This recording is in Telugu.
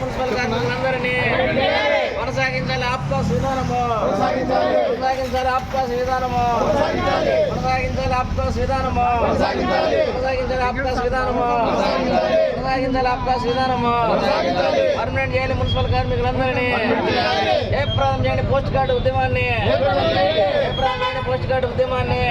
మున్సిపల్ కార్మికులందరినీ కొనసాగించాలి. ఆప్తో సుధారము కొనసాగించాలి. ఆప్కాస్ విధానము కొనసాగించాలి. ఆప్కాస్ విధానము కొనసాగించాలి. ఆప్కాస్ విధానము కొనసాగించాలి. ఆప్కాస్ విధానము పర్మనెంట్ చేయాలి మున్సిపల్ కార్మికులందరినీ. జయప్రదం చేయండి పోస్ట్ కార్డు ఉద్యమాన్ని. జయప్రదం చేయండి పోస్ట్ కార్డు ఉద్యమాన్ని.